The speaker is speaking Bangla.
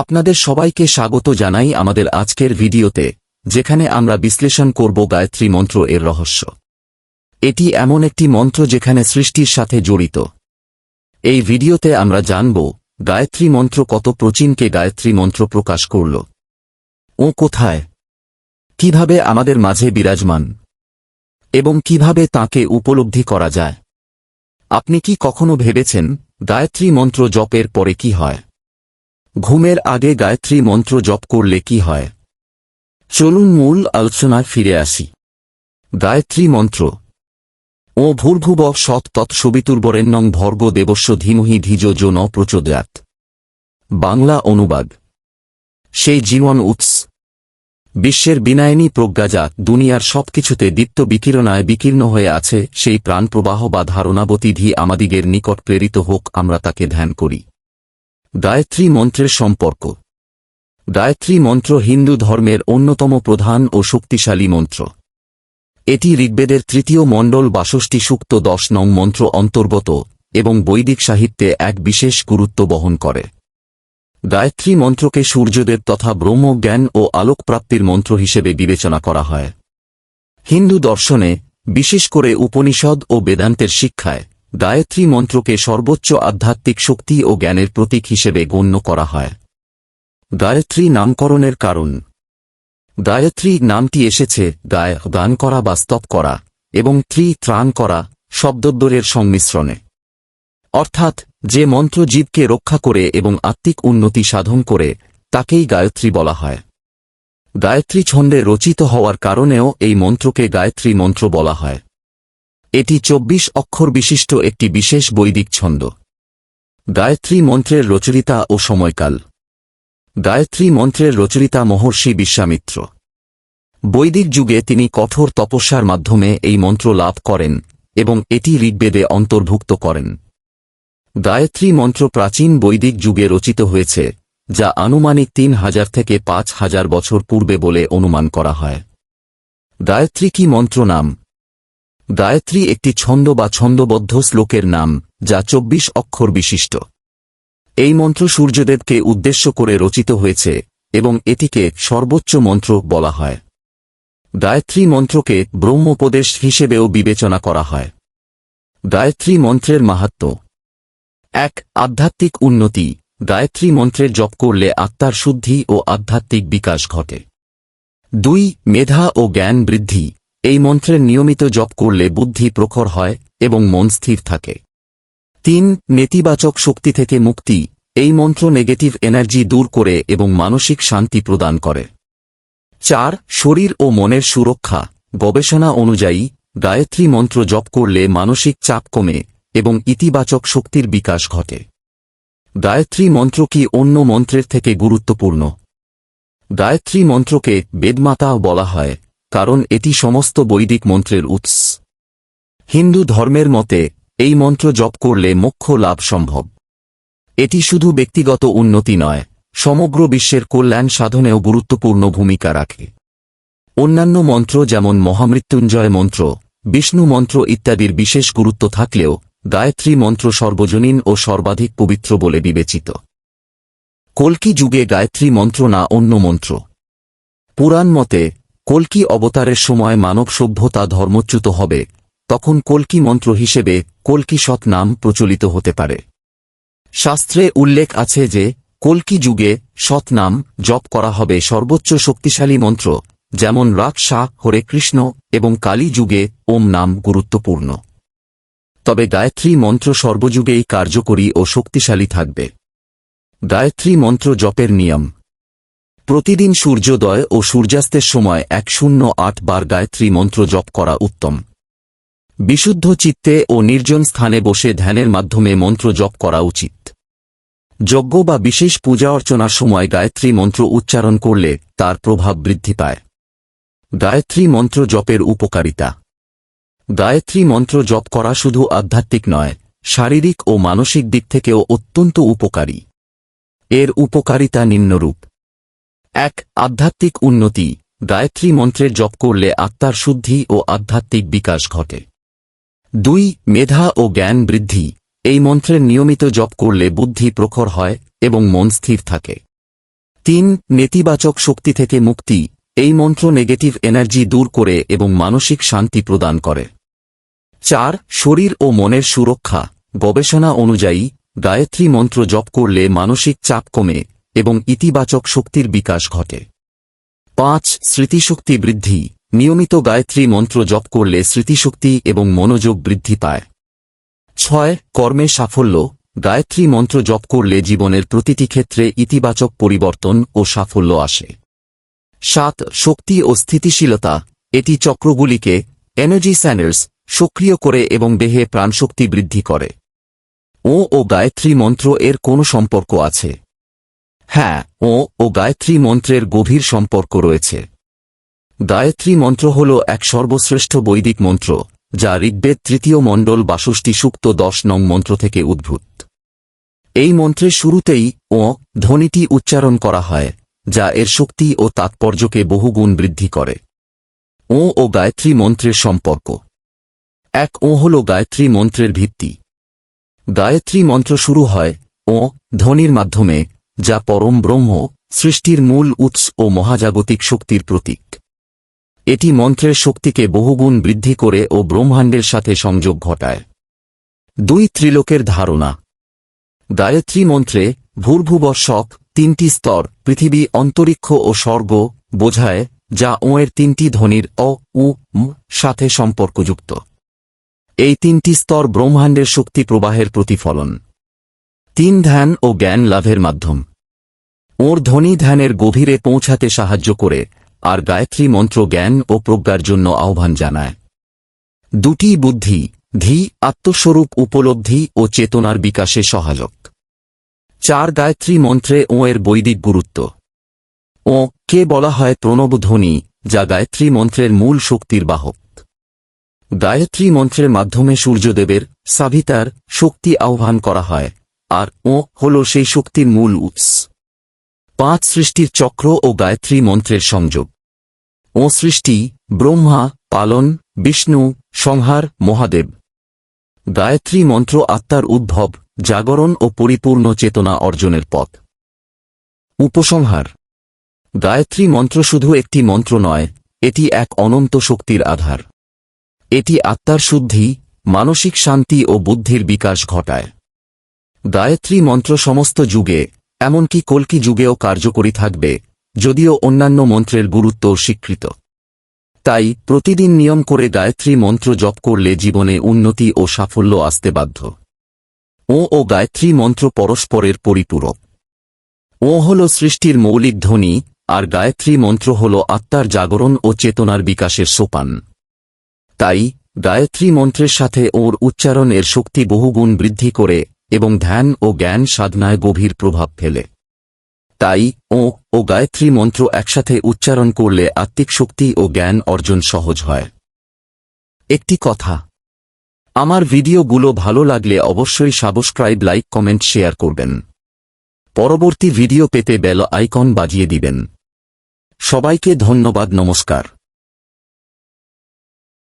আপনাদের সবাইকে স্বাগত জানাই আমাদের আজকের ভিডিওতে, যেখানে আমরা বিশ্লেষণ করব গায়ত্রী মন্ত্র এর রহস্য। এটি এমন একটি মন্ত্র যেখানে সৃষ্টির সাথে জড়িত। এই ভিডিওতে আমরা জানব, গায়ত্রী মন্ত্র কত প্রাচীনকে গায়ত্রী মন্ত্র প্রকাশ করল। ও কোথায়? কীভাবে আমাদের মাঝে বিরাজমান? এবং কীভাবে তাকে উপলব্ধি করা যায়? আপনি কি কখনো ভেবেছেন, গায়ত্রী মন্ত্র জপের পরে কি হয়? ঘুমের আগে গায়ত্রী মন্ত্র জপ করলে কি হয়? চলুন মূল আলোচনায় ফিরে আসি। গায়ত্রী মন্ত্র, ও ভূর্ভুব সৎ তৎসবিতুর্বরেণ্যং ভর্গ দেবস্য ধীমহি ধীজ যো ন বাংলা অনুবাদ। সেই জীবন উৎস। বিশ্বের বিনায়নী প্রজ্ঞা যা দুনিয়ার সবকিছুতে দীপ্ত বিকিরণায় বিকীর্ণ হয়ে আছে, সেই প্রাণপ্রবাহ বা ধারণাবতী ধি আমাদিগের নিকট প্রেরিত হোক আমরা তাকে ধ্যান করি। গায়ত্রী মন্ত্রের সম্পর্ক। গায়ত্রী মন্ত্র হিন্দু ধর্মের অন্যতম প্রধান ও শক্তিশালী মন্ত্র। এটি ঋগ্বেদের তৃতীয় মণ্ডল বাষষ্টি সুক্ত দশ নং মন্ত্র অন্তর্গত এবং বৈদিক সাহিত্যে এক বিশেষ গুরুত্ব বহন করে। গায়ত্রী মন্ত্রকে সূর্যদেব তথা ব্রহ্মজ্ঞান ও আলোকপ্রাপ্তির মন্ত্র হিসেবে বিবেচনা করা হয়। হিন্দু দর্শনে, বিশেষ করে উপনিষদ ও বেদান্তের শিক্ষায় গায়ত্রী মন্ত্রকে সর্বোচ্চ আধ্যাত্মিক শক্তি ও জ্ঞানের প্রতীক হিসেবে গণ্য করা হয়। গায়ত্রী নামকরণের কারণ। গায়ত্রী নামটি এসেছে গায়, গান করা বা স্তব করা এবং ত্রি, ত্রাণ করা শব্দদ্বরের সংমিশ্রণে। অর্থাৎ, যে মন্ত্র জীবকে রক্ষা করে এবং আত্মিক উন্নতি সাধন করে, তাকেই গায়ত্রী বলা হয়। গায়ত্রী ছন্দে রচিত হওয়ার কারণেও এই মন্ত্রকে গায়ত্রী মন্ত্র বলা হয়। এটি চব্বিশ অক্ষর বিশিষ্ট একটি বিশেষ বৈদিক ছন্দ। গায়ত্রী মন্ত্রের রচরিতা ও সময়কাল। গায়ত্রী মন্ত্রের রচরিতা মহর্ষি বিশ্বামিত্র। বৈদিক যুগে তিনি কঠোর তপস্যার মাধ্যমে এই মন্ত্র লাভ করেন এবং এটি ঋগ্বেদে অন্তর্ভুক্ত করেন। গায়ত্রী মন্ত্র প্রাচীন বৈদিক যুগে রচিত হয়েছে, যা আনুমানিক তিন হাজার থেকে পাঁচ হাজার বছর পূর্বে বলে অনুমান করা হয়। গায়ত্রী কি মন্ত্র নাম? গায়ত্রী একটি ছন্দ বা ছন্দবদ্ধ শ্লোকের নাম, যা চব্বিশ অক্ষর বিশিষ্ট। এই মন্ত্র সূর্যদেবকে উদ্দেশ্য করে রচিত হয়েছে, এবং এটিকে সর্বোচ্চ মন্ত্র বলা হয়। গায়ত্রী মন্ত্রকে ব্রহ্মোপদেশ হিসেবেও বিবেচনা করা হয়। গায়ত্রী মন্ত্রের মাহাত্ম্য এক, আধ্যাত্মিক উন্নতি। গায়ত্রী মন্ত্রের জপ করলে আত্মার শুদ্ধি ও আধ্যাত্মিক বিকাশ ঘটে। দুই, মেধা ও জ্ঞান বৃদ্ধি। এই মন্ত্রের নিয়মিত জপ করলে বুদ্ধি প্রখর হয় এবং মন স্থির থাকে। তিন, নেতিবাচক শক্তি থেকে মুক্তি। এই মন্ত্র নেগেটিভ এনার্জি দূর করে এবং মানসিক শান্তি প্রদান করে। চার, শরীর ও মনের সুরক্ষা। গবেষণা অনুযায়ী, গায়ত্রী মন্ত্র জপ করলে মানসিক চাপ কমে এবং ইতিবাচক শক্তির বিকাশ ঘটে। গায়ত্রী মন্ত্র কি অন্য মন্ত্রের থেকে গুরুত্বপূর্ণ? গায়ত্রী মন্ত্রকে বেদমাতাও বলা হয়। কারণ এটি সমস্ত বৈদিক মন্ত্রের উৎস। হিন্দু ধর্মের মতে, এই মন্ত্র জপ করলে মোক্ষ লাভ সম্ভব। এটি শুধু ব্যক্তিগত উন্নতি নয়, সমগ্র বিশ্বের কল্যাণ সাধনেও গুরুত্বপূর্ণ ভূমিকা রাখে। অন্যান্য মন্ত্র যেমন মহামৃত্যুঞ্জয় মন্ত্র, বিষ্ণু মন্ত্র ইত্যাদির বিশেষ গুরুত্ব থাকলেও গায়ত্রী মন্ত্র সর্বজনীন ও সর্বাধিক পবিত্র বলে বিবেচিত। কল্কি যুগে গায়ত্রী মন্ত্র না অন্য মন্ত্র। পুরাণ মতে কল্কি অবতারের সময় মানব সভ্যতা ধর্মচ্যুত হবে, তখন কল্কি মন্ত্র হিসেবে কল্কি সৎ নাম প্রচলিত হতে পারে। শাস্ত্রে উল্লেখ আছে যে, কল্কি যুগে সৎ নাম জপ করা হবে সর্বোচ্চ শক্তিশালী মন্ত্র, যেমন রাগ, শাহ, হরে কৃষ্ণ এবং কালী যুগে ওম নাম গুরুত্বপূর্ণ। তবে গায়ত্রী মন্ত্র সর্বযুগেই কার্যকরী ও শক্তিশালী থাকবে। গায়ত্রী মন্ত্র জপের নিয়ম প্রতিদিন সূর্যোদয় ও সূর্যাস্তের সময় এক শূন্য আট বার গায়ত্রী মন্ত্র জপ করা উত্তম। বিশুদ্ধ চিত্তে ও নির্জন স্থানে বসে ধ্যানের মাধ্যমে মন্ত্র জপ করা উচিত। যজ্ঞ বা বিশেষ পূজা অর্চনার সময় গায়ত্রী মন্ত্র উচ্চারণ করলে তার প্রভাব বৃদ্ধি পায়। গায়ত্রী মন্ত্র জপের উপকারিতা। গায়ত্রী মন্ত্র জপ করা শুধু আধ্যাত্মিক নয়, শারীরিক ও মানসিক দিক থেকেও অত্যন্ত উপকারী। এর উপকারিতা নিম্নরূপ। এক, আধ্যাত্মিক উন্নতি। গায়ত্রী মন্ত্রের জপ করলে আত্মার শুদ্ধি ও আধ্যাত্মিক বিকাশ ঘটে। দুই, মেধা ও জ্ঞান বৃদ্ধি। এই মন্ত্রের নিয়মিত জপ করলে বুদ্ধি প্রখর হয় এবং মন স্থির থাকে। তিন, নেতিবাচক শক্তি থেকে মুক্তি। এই মন্ত্র নেগেটিভ এনার্জি দূর করে এবং মানসিক শান্তি প্রদান করে। চার, শরীর ও মনের সুরক্ষা। গবেষণা অনুযায়ী, গায়ত্রী মন্ত্র জপ করলে মানসিক চাপ কমে এবং ইতিবাচক শক্তির বিকাশ ঘটে। পাঁচ, স্মৃতিশক্তি বৃদ্ধি। নিয়মিত গায়ত্রী মন্ত্র জপ করলে স্মৃতিশক্তি এবং মনোযোগ বৃদ্ধি পায়। ছয়, কর্মে সাফল্য। গায়ত্রী মন্ত্র জপ করলে জীবনের প্রতিটি ক্ষেত্রে ইতিবাচক পরিবর্তন ও সাফল্য আসে। সাত, শক্তি ও স্থিতিশীলতা। এটি চক্রগুলিকে এনার্জি স্যানার্স সক্রিয় করে এবং দেহে প্রাণশক্তি বৃদ্ধি করে। ও ও গায়ত্রী মন্ত্র এর কোনো সম্পর্ক আছে। হ্যাঁ ও ও গায়ত্রী মন্ত্রের গভীর সম্পর্ক রয়েছে। গায়ত্রী মন্ত্র হল এক সর্বশ্রেষ্ঠ বৈদিক মন্ত্র, যা ঋগ্বেদ তৃতীয় মণ্ডল বাষষ্টি সুক্ত দশ নং মন্ত্র থেকে উদ্ভূত। এই মন্ত্রের শুরুতেই ও ধ্বনিটি উচ্চারণ করা হয়, যা এর শক্তি ও তাৎপর্যকে বহুগুণ বৃদ্ধি করে। ও ও গায়ত্রী মন্ত্রের সম্পর্ক। এক ও হল গায়ত্রী মন্ত্রের ভিত্তি। গায়ত্রী মন্ত্র শুরু হয় ও ধ্বনির মাধ্যমে যা পরম ব্রহ্ম, সৃষ্টির মূল উৎস ও মহাজাগতিক শক্তির প্রতীক। এটি মন্ত্রের শক্তিকে বহুগুণ বৃদ্ধি করে ও ব্রহ্মাণ্ডের সাথে সংযোগ ঘটায়। দুই ত্রিলোকের ধারণা। গায়ত্রী মন্ত্রে ভূর্ভুবর্ষক তিনটি স্তর পৃথিবী অন্তরিক্ষ ও স্বর্গ বোঝায়, যা ও এর তিনটি ধ্বনির অ, উ সাথে সম্পর্কযুক্ত। এই তিনটি স্তর ব্রহ্মাণ্ডের শক্তি প্রবাহের প্রতিফলন। তিন ধ্যান ও জ্ঞান লাভের মাধ্যম। ওর ধ্বনি ধ্যানের গভীরে পৌঁছাতে সাহায্য করে, আর গায়ত্রী মন্ত্র জ্ঞান ও প্রজ্ঞার জন্য আহ্বান জানায়। দুটি বুদ্ধি, ধি, আত্মস্বরূপ উপলব্ধি ও চেতনার বিকাশে সহায়ক। চার গায়ত্রী মন্ত্রে ও এর বৈদিক গুরুত্ব। ও, কে বলা হয় প্রণব ধ্বনি, যা গায়ত্রী মন্ত্রের মূল শক্তির বাহক। গায়ত্রী মন্ত্রের মাধ্যমে সূর্যদেবের সাভিতার শক্তি আহ্বান করা হয় আর ও হল সেই শক্তির মূল উৎস। পাঁচ সৃষ্টির চক্র ও গায়ত্রী মন্ত্রের সংযোগ। ও সৃষ্টি ব্রহ্মা, পালন, বিষ্ণু, সংহার, মহাদেব। গায়ত্রী মন্ত্র আত্মার উদ্ভব, জাগরণ ও পরিপূর্ণ চেতনা অর্জনের পথ। উপসংহার। গায়ত্রী মন্ত্র শুধু একটি মন্ত্র নয়, এটি এক অনন্ত শক্তির আধার। এটি আত্মার শুদ্ধি, মানসিক শান্তি ও বুদ্ধির বিকাশ ঘটায়। গায়ত্রী মন্ত্র সমস্ত যুগে, এমনকি কল্কি যুগেও কার্যকরী থাকবে, যদিও অন্যান্য মন্ত্রের গুরুত্ব স্বীকৃত তাই প্রতিদিন নিয়ম করে গায়ত্রী মন্ত্র জপ করলে জীবনে উন্নতি ও সাফল্য আসতে বাধ্য। ও ও গায়ত্রী মন্ত্র পরস্পরের পরিপূরক। ও হল সৃষ্টির মৌলিক ধ্বনি, আর গায়ত্রী মন্ত্র হল আত্মার জাগরণ ও চেতনার বিকাশের সোপান। তাই গায়ত্রী মন্ত্রের সাথে ওর উচ্চারণ এর শক্তি বহুগুণ বৃদ্ধি করে এবং ধ্যান ও জ্ঞান সাধনায় গভীর প্রভাব ফেলে। তাই, ও ও গায়ত্রী মন্ত্র একসাথে উচ্চারণ করলে আত্মিক শক্তি ও জ্ঞান অর্জন সহজ হয়। একটি কথা। আমার ভিডিওগুলো ভালো লাগলে অবশ্যই সাবস্ক্রাইব, লাইক, কমেন্ট, শেয়ার করবেন। পরবর্তী ভিডিও পেতে বেল আইকন বাজিয়ে দিবেন। সবাইকে ধন্যবাদ, নমস্কার।